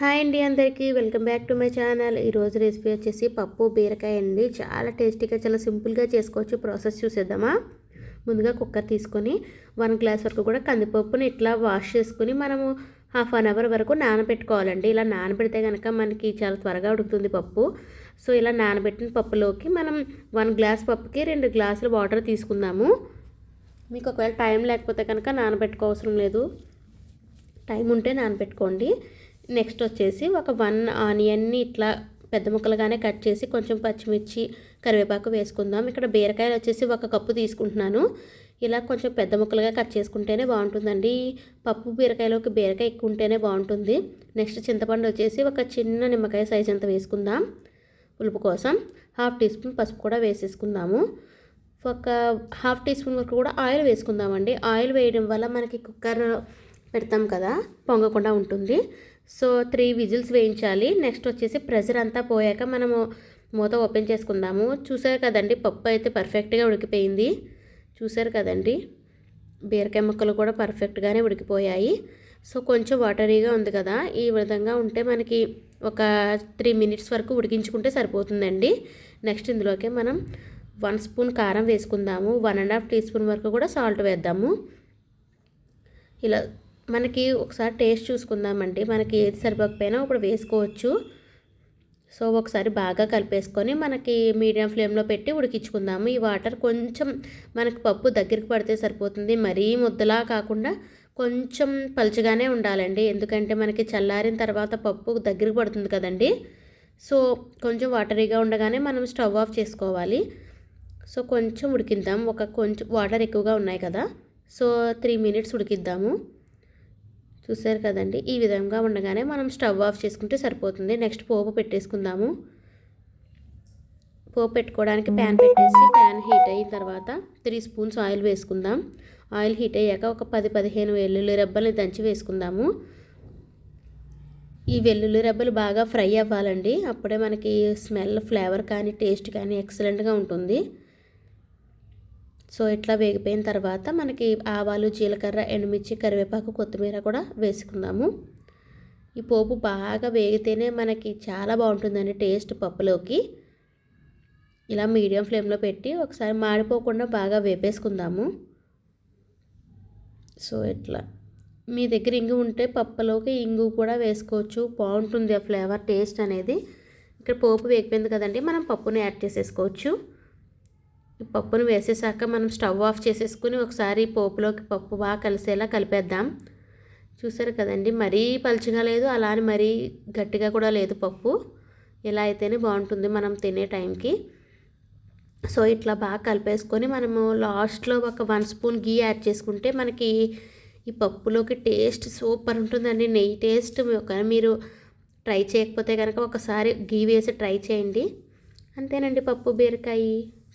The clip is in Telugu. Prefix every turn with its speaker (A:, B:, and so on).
A: హాయ్ అండి అందరికీ welcome back to my channel. ఈరోజు రెసిపీ వచ్చేసి పప్పు బీరకాయ అండి. చాలా టేస్టీగా చాలా సింపుల్గా చేసుకోవచ్చు. ప్రాసెస్ చూసేద్దామా? ముందుగా కుక్కర్ తీసుకొని వన్ గ్లాస్ వరకు కూడా కందిపప్పుని ఇట్లా వాష్ చేసుకుని మనము హాఫ్ అన్ అవర్ వరకు నానబెట్టుకోవాలండి. ఇలా నానబెడితే కనుక మనకి చాలా త్వరగా ఉడుకుతుంది పప్పు. సో ఇలా నానబెట్టిన పప్పులోకి మనం వన్ గ్లాస్ పప్పుకి రెండు గ్లాసులు వాటర్ తీసుకుందాము. మీకు ఒకవేళ టైం లేకపోతే కనుక నానబెట్టుకోవసరం లేదు. టైం ఉంటే నానబెట్టుకోండి. నెక్స్ట్ వచ్చేసి ఒక వన్ ఆనియన్ని ఇట్లా పెద్ద ముక్కలుగానే కట్ చేసి కొంచెం పచ్చిమిర్చి కరివేపాకు వేసుకుందాం. ఇక్కడ బీరకాయలు వచ్చేసి ఒక కప్పు తీసుకుంటున్నాను. ఇలా కొంచెం పెద్ద ముక్కలుగా కట్ చేసుకుంటేనే బాగుంటుందండి. పప్పు బీరకాయలోకి బీరకాయ ఎక్కువ ఉంటేనే బాగుంటుంది. నెక్స్ట్ చింతపండు వచ్చేసి ఒక చిన్న నిమ్మకాయ సైజ్ అంత వేసుకుందాం. పులుపు కోసం హాఫ్ టీ స్పూన్ పసుపు కూడా వేసేసుకుందాము. ఒక హాఫ్ టీ స్పూన్ వరకు కూడా ఆయిల్ వేసుకుందామండి. ఆయిల్ వేయడం వల్ల మనకి కుక్కర్ పెడతాం కదా పొంగకుండా ఉంటుంది. సో త్రీ విజిల్స్ వేయించాలి. నెక్స్ట్ వచ్చేసి ప్రెషర్ అంతా పోయాక మనము మూత ఓపెన్ చేసుకుందాము. చూసారు కదండి పప్పు అయితే పర్ఫెక్ట్గా ఉడికిపోయింది. చూసారు కదండి బీరకాయ ముక్కలు కూడా పర్ఫెక్ట్గానే ఉడికిపోయాయి. సో కొంచెం వాటరీగా ఉంది కదా ఈ విధంగా ఉంటే మనకి ఒక త్రీ మినిట్స్ వరకు ఉడికించుకుంటే సరిపోతుందండి. నెక్స్ట్ ఇందులోకి మనం వన్ స్పూన్ కారం వేసుకుందాము. One and half teaspoon వరకు కూడా సాల్ట్ వేద్దాము. ఇలా మనకి ఒకసారి టేస్ట్ చూసుకుందామండి. మనకి ఏది సరిపోకపోయినా ఇప్పుడు వేసుకోవచ్చు. సో ఒకసారి బాగా కలిపేసుకొని మనకి మీడియం ఫ్లేమ్లో పెట్టి ఉడికించుకుందాము. ఈ వాటర్ కొంచెం మనకి పప్పు దగ్గరికి పడితే సరిపోతుంది. మరీ ముద్దలా కాకుండా కొంచెం పలుచగానే ఉండాలండి. ఎందుకంటే మనకి చల్లారిన తర్వాత పప్పు దగ్గరికి పడుతుంది కదండి. సో కొంచెం వాటరీగా ఉండగానే మనం స్టవ్ ఆఫ్ చేసుకోవాలి. సో కొంచెం ఉడికిద్దాం. ఒక కొంచెం వాటర్ ఎక్కువగా ఉన్నాయి కదా. సో త్రీ మినిట్స్ ఉడికిద్దాము. చూసారు కదండి. ఈ విధంగా ఉండగానే మనం స్టవ్ ఆఫ్ చేసుకుంటే సరిపోతుంది. నెక్స్ట్ పోపు పెట్టేసుకుందాము. పోపు పెట్టుకోవడానికి ప్యాన్ పెట్టేసి ప్యాన్ హీట్ అయిన తర్వాత త్రీ స్పూన్స్ ఆయిల్ వేసుకుందాం. ఆయిల్ హీట్ అయ్యాక ఒక పది పదిహేను వెల్లుల్లి రెబ్బల్ని దంచి వేసుకుందాము. ఈ వెల్లుల్లి రెబ్బలు బాగా ఫ్రై అవ్వాలండి. అప్పుడే మనకి స్మెల్ ఫ్లేవర్ కానీ టేస్ట్ కానీ ఎక్సలెంట్గా ఉంటుంది. సో ఇట్లా వేగిపోయిన తర్వాత మనకి ఆవాలు జీలకర్ర ఎండుమిర్చి కరివేపాకు కొత్తిమీర కూడా వేసుకుందాము. ఈ పోపు బాగా వేగితేనే మనకి చాలా బాగుంటుందండి టేస్ట్ పప్పులోకి. ఇలా మీడియం ఫ్లేమ్లో పెట్టి ఒకసారి మాడిపోకుండా బాగా వేపేసుకుందాము. సో ఇట్లా. మీ దగ్గర ఇంగు ఉంటే పప్పులోకి ఇంగు కూడా వేసుకోవచ్చు. బాగుంటుంది ఆ ఫ్లేవర్ టేస్ట్ అనేది. ఇక్కడ పోపు వేగిపోయింది కదండి మనం పప్పుని యాడ్ చేసేసుకోవచ్చు. పప్పును వేసేసాక మనం స్టవ్ ఆఫ్ చేసేసుకుని ఒకసారి పోపులోకి పప్పు బాగా కలిసేలా కలిపేద్దాం. చూసారు కదండి మరీ పలుచగా లేదు అలా అని మరీ గట్టిగా కూడా లేదు పప్పు. ఇలా అయితేనే బాగుంటుంది మనం తినే టైంకి. సో ఇట్లా బాగా కలిపేసుకొని మనము లాస్ట్లో ఒక వన్ స్పూన్ గీ యాడ్ చేసుకుంటే మనకి ఈ పప్పులోకి టేస్ట్ సూపర్ ఉంటుందండి నెయ్యి టేస్ట్. ఒక మీరు ట్రై చేయకపోతే కనుక ఒకసారి గీ వేసి ట్రై చేయండి. అంతేనండి పప్పు బీరకాయ.